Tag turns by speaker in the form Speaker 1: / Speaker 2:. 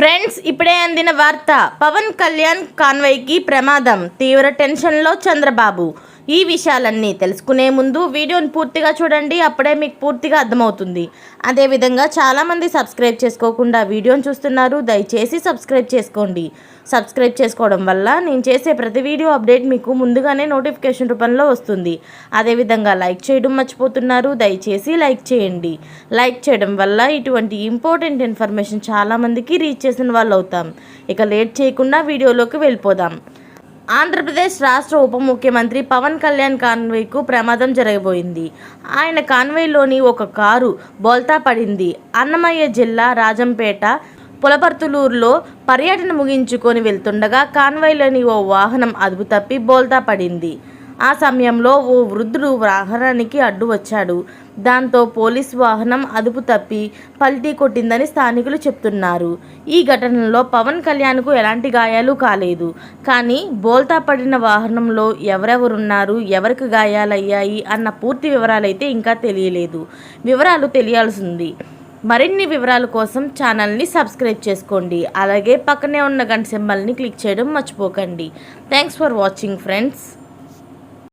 Speaker 1: Friends friends ఇప్పుడే అందిన వార్త. పవన్ కళ్యాణ్ కాన్వైకి ప్రమాదం. తీవ్ర టెన్షన్లో చంద్రబాబు. ఈ విషయాలన్నీ తెలుసుకునే ముందు వీడియోని పూర్తిగా చూడండి అప్పుడే మీకు పూర్తిగా అర్థమవుతుంది. అదేవిధంగా చాలామంది సబ్స్క్రైబ్ చేసుకోకుండా వీడియోని చూస్తున్నారు దయచేసి సబ్స్క్రైబ్ చేసుకోండి. సబ్స్క్రైబ్ చేసుకోవడం వల్ల నేను చేసే ప్రతి వీడియో అప్డేట్ మీకు ముందుగానే నోటిఫికేషన్ రూపంలో వస్తుంది. అదేవిధంగా లైక్ చేయడం మర్చిపోతున్నారు దయచేసి లైక్ చేయండి. లైక్ చేయడం వల్ల ఇటువంటి ఇంపార్టెంట్ ఇన్ఫర్మేషన్ చాలామందికి రీచ్ చేసిన వాళ్ళు అవుతాం ఇక లేట్ చేయకుండా వీడియోలోకి వెళ్ళిపోదాం. ఆంధ్రప్రదేశ్ రాష్ట్ర ఉప ముఖ్యమంత్రి పవన్ కళ్యాణ్ కాన్వేకు ప్రమాదం జరగబోయింది. ఆయన కాన్వేలోని ఒక కారు బోల్తా పడింది. అన్నమయ్య జిల్లా రాజంపేట పులపర్తులూరులో పర్యటన ముగించుకొని వెళ్తుండగా కాన్వాయ్లోని ఓ వాహనం అదుపు తప్పి బోల్తా పడింది. ఆ సమయంలో ఓ వృద్ధుడు వాహనానికి అడ్డు వచ్చాడు. దాంతో పోలీస్ వాహనం అదుపు తప్పి పల్టీ కొట్టిందని స్థానికులు చెప్తున్నారు. ఈ ఘటనలో పవన్ కళ్యాణ్కు ఎలాంటి గాయాలు కాలేదు. కానీ బోల్తా పడిన వాహనంలో ఎవరెవరున్నారు ఎవరికి గాయాలయ్యాయి అన్న పూర్తి వివరాలైతే ఇంకా తెలియలేదు. వివరాలు తెలియాల్సింది. మరిన్ని వివరాల కోసం ఛానల్ని సబ్స్క్రైబ్ చేసుకోండి. అలాగే పక్కనే ఉన్న గంట సింబల్ని క్లిక్ చేయడం మర్చిపోకండి. Thanks for watching friends.